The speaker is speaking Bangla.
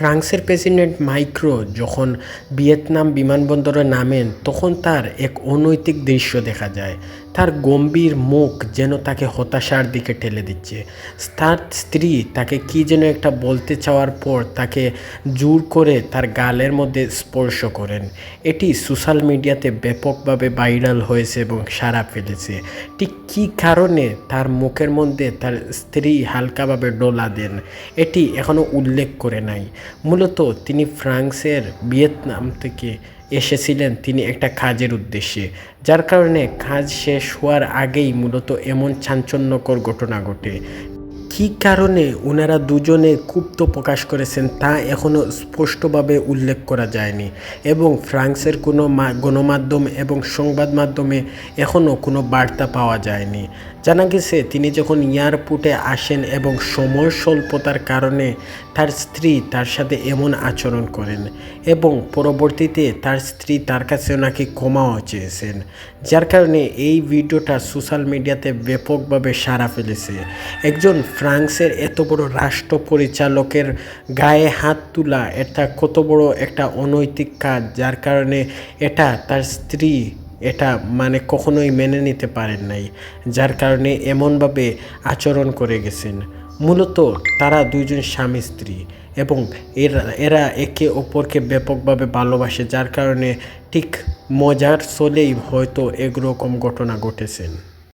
ফ্রান্সের প্রেসিডেন্ট মাইক্রো যখন ভিয়েতনাম বিমানবন্দরে নামেন তখন তার এক অনৈতিক দৃশ্য দেখা যায়। তার গম্ভীর মুখ যেন তাকে হতাশার দিকে ঠেলে দিচ্ছে। তার স্ত্রী তাকে কী যেন একটা বলতে চাওয়ার পর তাকে জোর করে তার গালের মধ্যে স্পর্শ করেন। এটি সোশ্যাল মিডিয়াতে ব্যাপকভাবে ভাইরাল হয়েছে এবং সাড়া ফেলেছে। ঠিক কী কারণে তার মুখের মধ্যে তার স্ত্রী হালকাভাবে ডোলা দেন, এটি এখনও উল্লেখ করে নাই। মূলত তিনি ফ্রান্সের ভিয়েতনাম থেকে এসেছিলেন তিনি একটা কাজের উদ্দেশ্যে, যার কারণে কাজ শেষ হওয়ার আগেই মূলত এমন চাঞ্চল্যকর ঘটনা ঘটে। কী কারণে ওনারা দুজনে ক্ষুব্ধ প্রকাশ করেছেন তা এখনও স্পষ্টভাবে উল্লেখ করা যায়নি এবং ফ্রান্সের কোনো গণমাধ্যম এবং সংবাদ মাধ্যমে এখনও কোনো বার্তা পাওয়া যায়নি। জানা গেছে, তিনি যখন এয়ারপোর্টে আসেন এবং সময় স্বল্পতার কারণে তার স্ত্রী তার সাথে এমন আচরণ করেন এবং পরবর্তীতে তার স্ত্রী তার কাছে নাকি ক্ষমাও চেয়েছেন, যার কারণে এই ভিডিওটা সোশ্যাল মিডিয়াতে ব্যাপকভাবে সাড়া ফেলেছে। একজন ফ্রান্সের এত বড় রাষ্ট্র পরিচালকের গায়ে হাত তোলা এটা কত বড় একটা অনৈতিক কাজ, যার কারণে এটা তার স্ত্রী এটা মানে কখনোই মেনে নিতে পারেন নাই, যার কারণে এমনভাবে আচরণ করে গেছেন। মূলত তারা দুইজন স্বামী স্ত্রী এবং এরা এরা একে অপরকে ব্যাপকভাবে ভালোবাসে, যার কারণে ঠিক মজার চলেই হয়তো এরকম ঘটনা ঘটেছেন